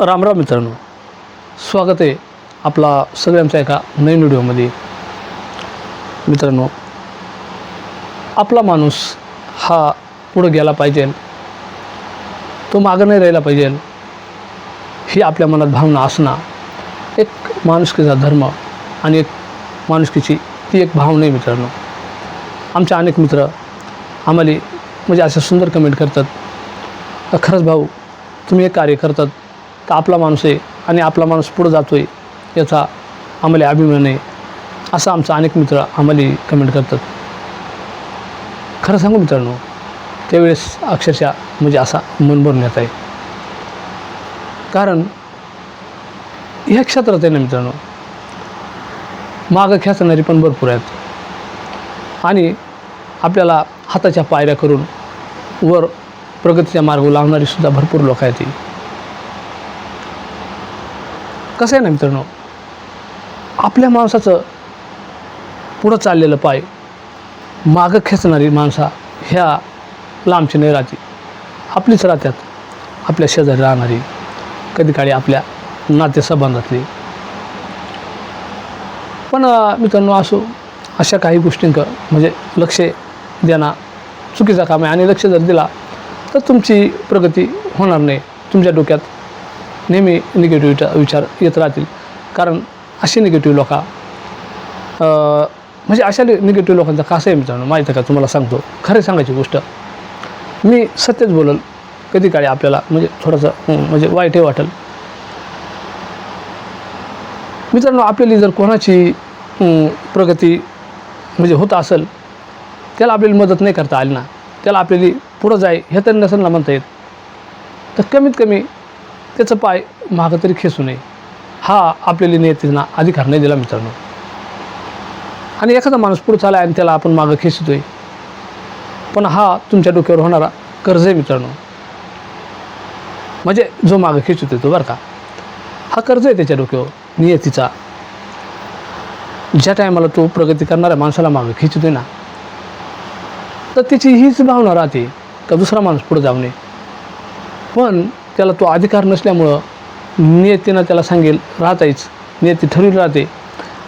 रामराम मित्रांनो. स्वागत आहे आपला सगळ्यांचा एका नवीन व्हिडिओमध्ये. मित्रांनो आपला माणूस हा पुढं गेला पाहिजे. तो मागं नाही राहिला पाहिजे. ही आपल्या मनात भावना असणं एक माणुसकीचा धर्म आणि एक माणुसकीची ती एक भावना आहे मित्रांनो. आमचे अनेक मित्र आम्हाला म्हणजे असे सुंदर कमेंट करतात. खरंच भाऊ तुम्ही एक कार्य करतात. तर आपला माणूस आहे आणि आपला माणूस पुढं जातो आहे याचा आम्हाला अभिमान आहे. असं आमचा अनेक मित्र आम्हाला कमेंट करतात. खरं सांगू मित्रांनो त्यावेळेस अक्षरशः म्हणजे असा मन भरून येत आहे. कारण ह्या क्षेत्रात आहे ना मित्रांनो मागं खेचणारी पण भरपूर आहेत. आणि आपल्याला हाताच्या पायऱ्या करून वर प्रगतीच्या मार्ग लावणारी सुद्धा भरपूर लोक आहेत. ती कसं आहे ना मित्रांनो? आपल्या माणसाचं पुढं चाललेलं पाय मागं खेचणारी माणसा ह्या लांबची नाही राहते. आपलीच राहतात आपल्या शेजारी राहणारी कधी काळी आपल्या नातेसंबंधातली. पण मित्रांनो असो अशा काही गोष्टींक म्हणजे लक्ष देणं चुकीचं काम आहे आणि लक्ष जर दिला तर तुमची प्रगती होणार नाही. तुमच्या डोक्यात नेहमी निगेटिव्ह विचार विचार येत राहतील. कारण असे निगेटिव्ह लोक म्हणजे अशा निगेटिव्ह लोकांचा कसं आहे मित्रांनो माहिती आहे का तुम्हाला सांगतो. खरे सांगायची गोष्ट मी सत्यच बोलल कधी काळी आपल्याला म्हणजे थोडंसं म्हणजे वाईटही वाटेल. मित्रांनो आपल्याला जर कोणाची प्रगती म्हणजे होत असेल त्याला आपल्याला मदत नाही करता आली ना त्याला आपल्याला पुढं जाय हे तर नसेल ना म्हणता येत. तर कमीत कमी त्याचं पाय मागं तरी खेचू नये. हा आपल्याला नेत्यांना अधिकार नाही दिला मित्रांनो. आणि एखादा माणूस पुढं चालाय आणि त्याला आपण मागं खेचतोय. पण हा तुमच्या डोक्यावर होणारा कर्ज आहे मित्रांनो. म्हणजे जो मागं खेचतोय तो बरं का. हा कर्ज आहे त्याच्या डोक्यावर नियतीचा. ज्या टायमाला तो प्रगती करणाऱ्या माणसाला मागं खेचतोय ना तर त्याची हीच भावना राहते का दुसरा माणूस पुढे जाऊ नये. पण त्याला तो अधिकार नसल्यामुळं नियतीनं त्याला सांगेल राहतायच नियती ठरवली राहते.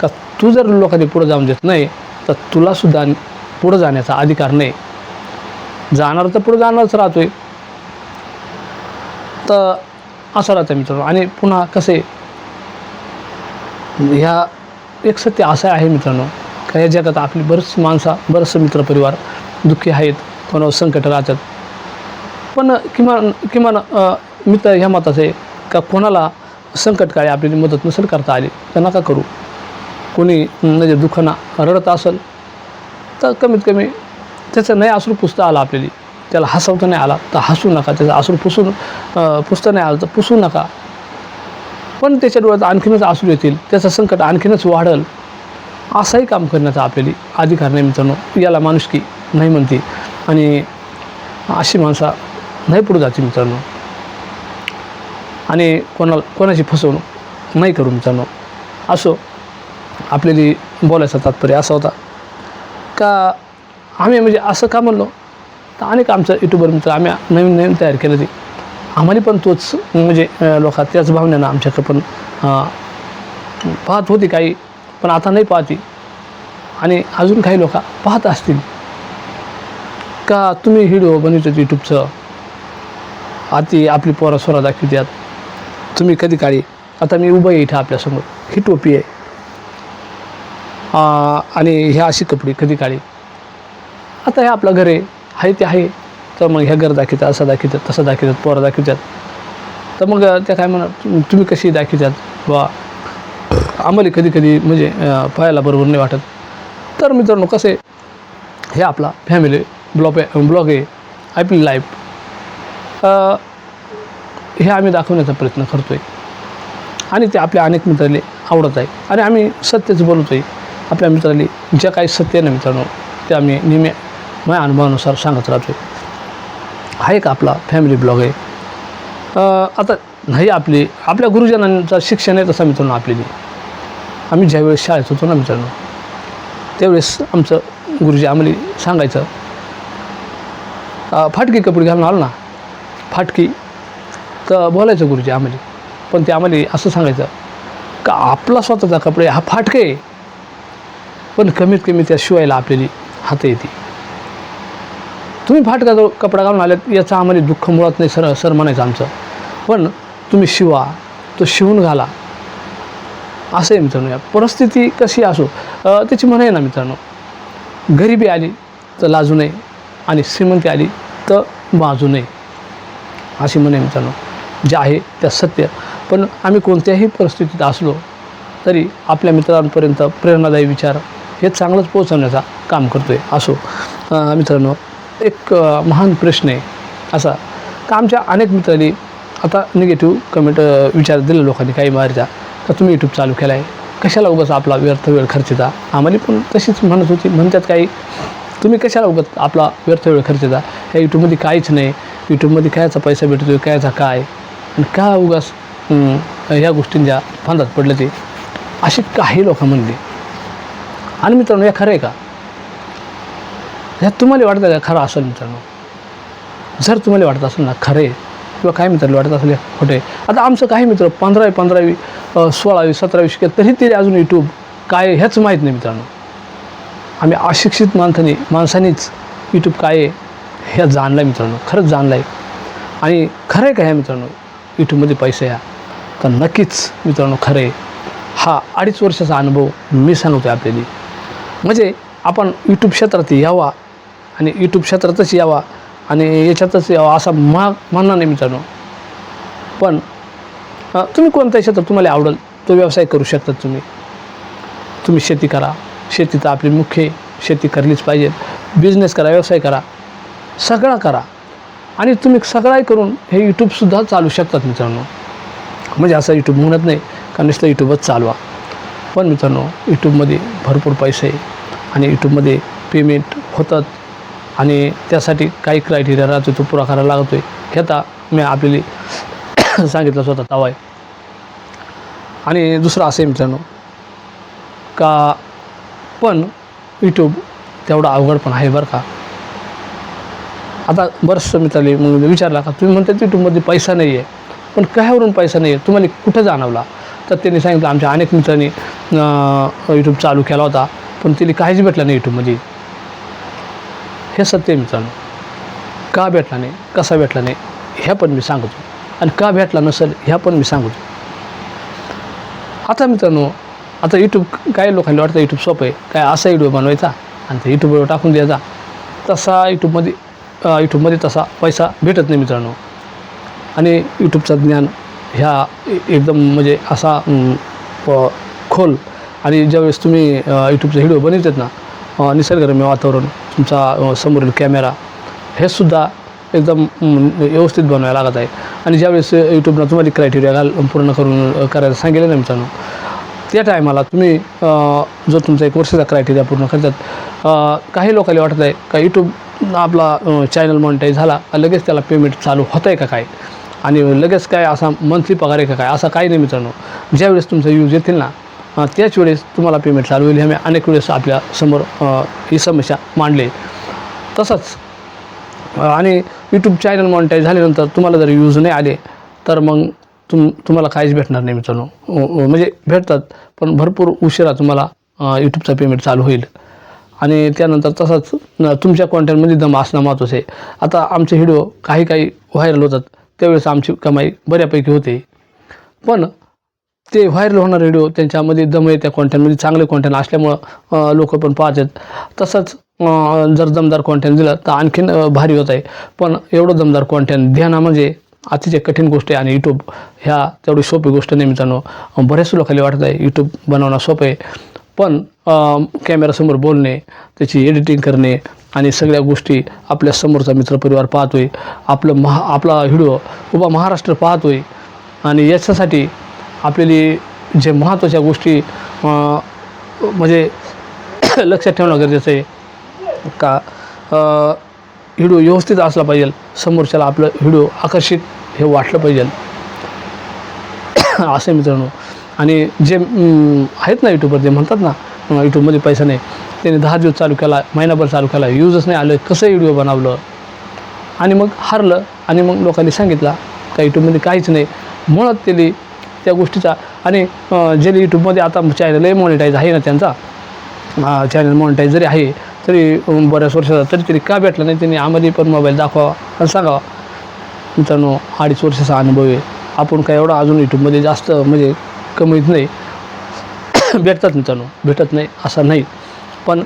का तू जर लोकांनी पुढं जाऊन देत नाही तर तुलासुद्धा पुढं जाण्याचा अधिकार नाही. जाणार तर पुढं जाणारच राहतो आहे तर असं राहतं मित्रांनो. आणि पुन्हा कसे ह्या एक सत्य असं आहे मित्रांनो का या जगात आपली बरेच माणसा बरंचसं मित्रपरिवार दुःखी आहेत कोणावर संकट राहतात. पण किमान किमान मी मित्र ह्या मताचं आहे का कोणाला संकट काळी आपल्याला मदत नसेल करता आली? तर नका करू. कोणी म्हणजे दुःखानं रडत असेल तर कमीत कमी त्याचं नाही आसरू पुसता आला आपल्याला. त्याला हसवता नाही आला तर हसू नका. त्याचं आसरू पुसून अ, पुसतं नाही आलं तर पुसू नका. पण त्याच्या डोळ्यात आणखीनच असून येतील. त्याचं संकट आणखीनच वाढल. असंही काम करण्याचा आपल्याला अधिकार नाही मित्रांनो. याला माणुसकी नाही म्हणते. आणि अशी माणसा नाही पुढे जाते मित्रांनो. आणि कोणाला कोणाची फसवणूक नाही करू मित्रांनो. असो आपल्याला बोलायचा तात्पर्य असा होता. का आम्ही म्हणजे असं का म्हणलो? तर अनेक आमचं युट्यूबर मित्र आम्ही नवीन नवीन तयार केलं ते आम्हाला पण तोच म्हणजे अं, लोक त्याच भावनेनं आमच्याकडे पण पाहत होती काही पण आता नाही पाहती. आणि अजून काही लोक पाहत असतील. का तुम्ही व्हिडिओ बनवतात यूट्यूबचं आती आपली पोरा स्वरा दाखवतात. तुम्ही कधी काळी आता मी उभं आहे इथं आपल्यासमोर ही टोपी आहे. आणि ह्या अशी कपडे कधी काळी. आता हे आपलं घर आहे आहे ते आहे. तर मग ह्या घर दाखवतात असं दाखवतात तसं दाखवतात पोरं दाखवतात. तर मग त्या काय म्हणा तुम्ही कशी दाखवतात? बा आम्हाला कधी कधी म्हणजे पाहायला बरोबर नाही वाटत. तर मित्रांनो कसं आहे हे आपला फॅमिली ब्लॉग आहे ब्लॉग आहे आपली लाईफ हे आम्ही दाखवण्याचा प्रयत्न करतो आहे आणि ते आपल्या अनेक मित्राले आवडत आहे. आणि आम्ही सत्यच बोलतो आहे आपल्या मित्राली ज्या काही सत्य आहे ना मित्रांनो ते आम्ही नेहमी माझ्या अनुभवानुसार सांगत राहतो आहे हा एक आपला फॅमिली ब्लॉग आहे. आता नाही आपली आपल्या गुरुजनांचं शिक्षण आहे तसं मित्रांनो आपली आम्ही ज्यावेळेस शाळेत होतो ना मित्रांनो त्यावेळेस आमचं गुरुजी आम्हाला सांगायचं फाटकी कपडे घालून आलो ना फाटकी तर बोलायचं गुरुजी आम्हाला. पण ते आम्हाला असं सांगायचं का आपला स्वतःचा कपडे हा फाटके आहे. पण कमीत कमी त्या शिवायला आपल्याला हात येते. तुम्ही फाटका जो कपडा घालून आल्यात याचा आम्हाला दुःख मुळात नाही सर सर म्हणायचं आमचं. पण तुम्ही शिवा तो शिवून घाला. असं आहे मित्रांनो या परिस्थिती कशी असो त्याची म्हण आहे ना मित्रांनो गरिबी आली तर लाजू नये आणि श्रीमंती आली तर बाजू नये. अशी म्हणे मित्रांनो. जे आहे त्या सत्य. पण आम्ही कोणत्याही परिस्थितीत असलो तरी आपल्या मित्रांपर्यंत प्रेरणादायी विचार हे चांगलंच पोहोचवण्याचा काम करतो आहे असो मित्रांनो एक महान प्रश्न आहे असा. का आमच्या अनेक मित्रांनी आता निगेटिव्ह कमेंट विचार दिले लोकांनी काही बाहेरच्या का तुम्ही यूट्यूब चालू केला आहे कशाला उगाच आपला व्यर्थ वेळ खर्चता? आम्हाला पण तशीच म्हणत होती. म्हणतात काही तुम्ही कशाला उगत आपला व्यर्थ वेळ खर्चता? ह्या यूट्यूबमध्ये काहीच नाही. यूट्यूबमध्ये कायचा पैसा भेटतो कायचा काय? आणि का उगास ह्या गोष्टींच्या फांदात पडलं ते? असे काही लोक म्हणले. आणि मित्रांनो या खरं आहे का? ह्या तुम्हाला वाटतं का खरं असेल मित्रांनो? जर तुम्हाला वाटत असेल ना खरं आहे किंवा काही मित्रांना वाटत असेल खोटे आता आमचं काही मित्र पंधरावी पंधरावी सोळावी सतरावी शिकेल तरी ते अजून यूट्यूब काय आहे ह्याच माहीत नाही मित्रांनो. आम्ही अशिक्षित माणसाने माणसानेच यूट्यूब काय आहे हे जाणलं आहे मित्रांनो खरंच जाणलं आहे आणि खरं आहे का ह्या मित्रांनो? यूट्यूबमध्ये पैसे या. तर नक्कीच मित्रांनो खरं आहे. हा अडीच वर्षाचा अनुभव मी सांगतो आहे आपल्याला. म्हणजे आपण यूट्यूब क्षेत्रात यावा आणि यूट्यूब क्षेत्रातच यावा आणि याच्यातच यावा असा मा म्हणणं नाही मित्रांनो. पण तुम्ही कोणत्या क्षेत्रात तुम्हाला आवडेल तो व्यवसाय करू शकतात तुम्ही. तुम्ही शेती करा. शेती तर आपली मुख्य शेती करलीच पाहिजे. बिझनेस करा व्यवसाय करा. सगळा करा. आणि तुम्ही सगळाही करून हे यूट्यूबसुद्धा चालू शकतात मित्रांनो. म्हणजे असं यूट्यूब म्हणत नाही का नुसतं यूट्यूबच चालवा. पण मित्रांनो यूट्यूबमध्ये भरपूर पैसे आहे आणि यूट्यूबमध्ये पेमेंट होतात. आणि त्यासाठी काही क्रायटेरिया राहतो तो पुरा करायला लागतो आहे हे आता मी आपल्याला सांगितलं स्वतः तवा आहे आणि दुसरं असं आहे मित्रांनो का पण यूट्यूब तेवढा अवघड पण आहे बरं का. आता बरंचसं मित्राले मग विचारला का तुम्ही म्हणतात यूट्यूबमध्ये पैसा नाही आहे पण कशावरून पैसा नाही आहे तुम्हाला कुठं जाणवला? तर त्यांनी सांगितलं आमच्या अनेक मित्रांनी यूट्यूब चालू केला होता पण तिला काहीच भेटलं नाही यूट्यूबमध्ये हे सत्य मित्रांनो. का भेटला नाही? कसा भेटला नाही? ह्या पण मी सांगतो. आणि का भेटला नसेल ह्या पण मी सांगतो. आता मित्रांनो आता यूट्यूब काही लोकांना वाटतं यूट्यूब सोपं आहे. काय असा व्हिडिओ बनवायचा? आणि ते यूट्यूबवर टाकून द्यायचा. तसा यूट्यूबमध्ये यूट्यूबमध्ये तसा पैसा भेटत नाही मित्रांनो. आणि यूट्यूबचं ज्ञान ह्या एकदम म्हणजे असा प- खोल आणि ज्यावेळेस तुम्ही यूट्यूबचा व्हिडिओ बनवतात ना निसर्गरम्य वातावरण तुमचा समोरील कॅमेरा हे सुद्धा एकदम व्यवस्थित बनवायला लागत आहे. आणि ज्यावेळेस यूट्यूबनं तुम्हाला क्रायटेरिया घाल पूर्ण करून करायला सांगितलं ना मित्रांनो. त्या टायमाला तुम्ही जो तुमचा एक वर्षाचा क्रायटेरिया पूर्ण करतात काही लोकांना वाटत आहे का यूट्यूब आपला चॅनल मॉनिटाईज झाला लगेच त्याला पेमेंट चालू होतं आहे का काय? आणि लगेच काय असा मंथली पगार आहे का काय? असा काही नाही मित्रांनो. ज्यावेळेस तुमचा यूज येतील ना त्याच वेळेस तुम्हाला पेमेंट चालू होईल. हे आम्ही अनेक वेळेस आपल्यासमोर ही समस्या मांडली. तसंच आणि यूट्यूब चॅनल मॉनिटाईज झाल्यानंतर तुम्हाला जर यूज नाही आले तर मग तुम तुम्हाला काहीच भेटणार नाही मित्रांनो. म्हणजे भेटतात पण भरपूर उशिरा तुम्हाला यूट्यूबचा पेमेंट चालू होईल. आणि त्यानंतर तसंच तुमच्या कॉन्टेंटमध्ये दम असणं महत्त्वाचं आहे. आता आमचे व्हिडिओ काही काही व्हायरल होतात. त्यावेळेस आमची कमाई बऱ्यापैकी होते. पण ते व्हायरल होणारे व्हिडिओ त्यांच्यामध्ये दम आहे त्या कॉन्टेंटमध्ये चांगले कॉन्टेंट असल्यामुळं लोक पण पाहतात. तसंच जर दमदार कॉन्टेंट दिलं तर आणखीन भारी होत आहे. पण एवढं दमदार कॉन्टेंट ध्याना म्हणजे अतिशय कठीण गोष्ट आहे. आणि यूट्यूब ह्या तेवढी सोपी गोष्ट नाही मित्रांनो. बऱ्याच लोकांना वाटत आहे यूट्यूब बनवणं सोपं आहे. पण कॅमेरासमोर बोलणे त्याची एडिटिंग करणे आणि सगळ्या गोष्टी आपल्या समोरचा मित्रपरिवार आहे आपलं महा आपला व्हिडिओ उभा महाराष्ट्र पाहतो आहे आणि याच्यासाठी आपल्याला जे महत्त्वाच्या गोष्टी म्हणजे लक्षात ठेवणं गरजेचं आहे. का व्हिडिओ व्यवस्थित असला पाहिजे. समोरच्याला आपलं व्हिडिओ आकर्षित हे वाटलं पाहिजे. असे मित्रांनो. आणि जे आहेत ना यूट्यूबवर जे म्हणतात ना यूट्यूबमध्ये पैसा नाही त्याने दहा दिवस चालू केला महिनाभर चालू केला यूजच नाही आलं कसं व्हिडिओ बनवलं? आणि मग हारलं आणि मग लोकांनी सांगितलं का यूट्यूबमध्ये काहीच नाही. मुळात त्याली त्या गोष्टीचा. आणि जे यूट्यूबमध्ये आता चॅनल मॉनिटाईज आहे ना त्यांचा चॅनल मॉनिटाईज जरी आहे तरी बऱ्याच वर्षाचा तरी तरी का भेटला नाही त्यांनी आम्हाला पण मोबाईल दाखवावा आणि सांगावा. मित्रांनो अडीच वर्षाचा अनुभव आहे. आपण काय एवढा अजून यूट्यूबमध्ये जास्त म्हणजे कमीत नाही. भेटतात मित्रांनो भेटत नाही असा नाही. पण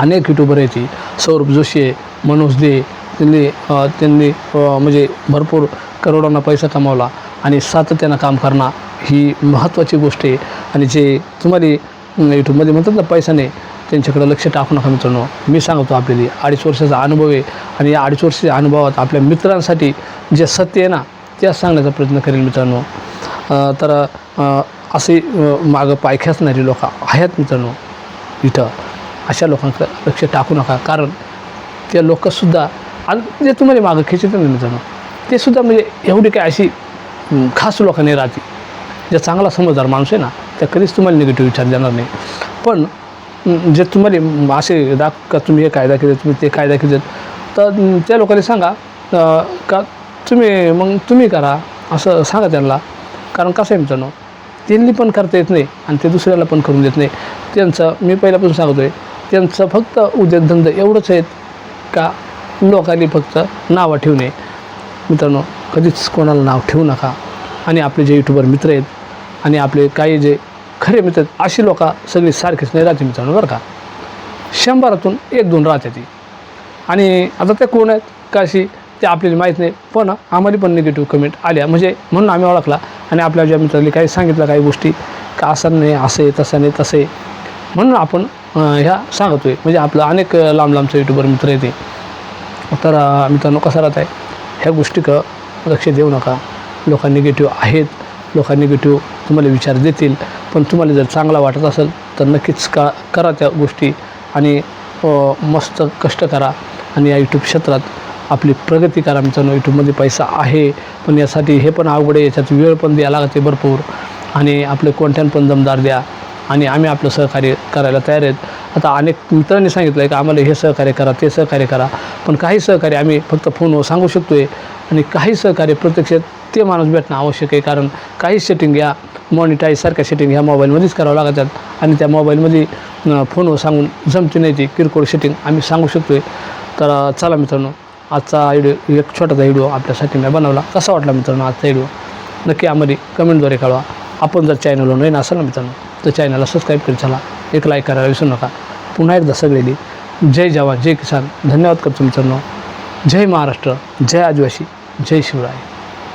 अनेक युट्यूबर आहेत सौरभ जोशी आहे मनोज दे त्यांनी त्यांनी म्हणजे भरपूर करोडांना पैसा कमावला आणि सातत्यानं काम करणं ही महत्त्वाची गोष्ट आहे. आणि जे तुम्हाला यूट्यूबमध्ये म्हणतात ना पैसा नाही त्यांच्याकडे लक्ष टाकू नका मित्रांनो. मी सांगतो आपल्याला अडीच वर्षाचा अनुभव आहे आणि या अडीच वर्षाच्या अनुभवात आपल्या मित्रांसाठी जे सत्य आहे ना त्या सांगण्याचा प्रयत्न करेल मित्रांनो. तर असे मागं पाय खेचणारी लोक आहेत मित्रांनो इथं. अशा लोकांकडे लक्ष टाकू नका. कारण ते लोकंसुद्धा आणि जे तुम्हाला मागं खेचत नाही मित्रांनो ते सुद्धा म्हणजे एवढी काय अशी खास लोकांनी राहते. जे चांगला समजदार माणूस आहे ना त्या कधीच तुम्हाला निगेटिव्ह विचार देणार नाही. पण जे तुम्हाला असे दाख का तुम्ही हे कायदा केले तुम्ही ते कायदा केले तर त्या लोकांनी सांगा का तुम्ही मग तुम्ही करा असं सांगा त्यांना. कारण कसं आहे मित्रांनो त्यांनी पण करता येत नाही आणि ते दुसऱ्याला पण करून देत नाही. त्यांचं मी पहिल्यापासून सांगतो आहे त्यांचं फक्त उद्योगधंदा एवढंच आहेत का लोकांनी फक्त नावं ठेवणे. मित्रांनो कधीच कोणाला नाव ठेवू नका. आणि आपले जे यूट्यूबर मित्र आहेत आणि आपले काही जे खरे मित्र आहेत अशी लोक सगळी सारखीच नाही राहते मित्रांनो बरं का? शंभरातून एक दोन राहते ती. आणि आता ते कोण आहेत? का अशी ते आपल्याला माहीत नाही पण आम्हाला पण निगेटिव्ह कमेंट आल्या. म्हणजे म्हणून आम्ही ओळखला आणि आपल्या ज्या मित्रांनी काही सांगितलं काही गोष्टी का असं नाही असं आहे तसं नाही तसं आहे. म्हणून आपण ह्या सांगतो आहे म्हणजे आपलं अनेक लांब लांबचे यूट्यूबर मित्र येते तर मित्रांनो कसा राहत आहे? ह्या गोष्टी क लक्ष देऊ नका. लोक निगेटिव्ह आहेत. लोक निगेटिव्ह तुम्हाला विचार देतील. पण तुम्हाला जर चांगला वाटत असेल तर नक्कीच का करा त्या गोष्टी आणि मस्त कष्ट करा. आणि या यूट्यूब क्षेत्रात आपली प्रगती करा मित्रांनो यूट्यूबमध्ये पैसा आहे. पण यासाठी हे पण अवघड आहे याच्यात वेळ पण द्या लागते भरपूर. आणि आपले कॉन्टॅक्ट पण दमदार द्या. आणि आम्ही आपलं सहकार्य करायला तयार आहेत. आता अनेक मित्रांनी सांगितलं आहे की आम्हाला हे सहकार्य करा ते सहकार्य करा. पण काही सहकार्य आम्ही फक्त फोनवर सांगू शकतो आहे आणि काही सहकार्य प्रत्यक्षात ते माणूस भेटणं आवश्यक आहे. कारण काही सेटिंग या मॉनिटाईज सारख्या सेटिंग ह्या मोबाईलमध्येच करावं लागतात. आणि त्या मोबाईलमध्ये फोनवर सांगून जमती नाही ती किरकोळ सेटिंग आम्ही सांगू शकतो आहे तर चला मित्रांनो आजचा व्हिडिओ एक छोटासा व्हिडिओ आपल्यासाठी मी बनवला. कसा वाटला मित्रांनो आजचा व्हिडिओ नक्की आम्ही कमेंटद्वारे कळवा. आपण जर चॅनलवर नवीन असाल ना मित्रांनो तर चॅनलला सबस्क्राईब करीत चला. एक लाईक करायला विसरू नका. पुन्हा एकदा सगळेली जय जवान जय किसान. धन्यवाद करतो मित्रांनो. जय महाराष्ट्र जय आदिवासी जय शिवराय.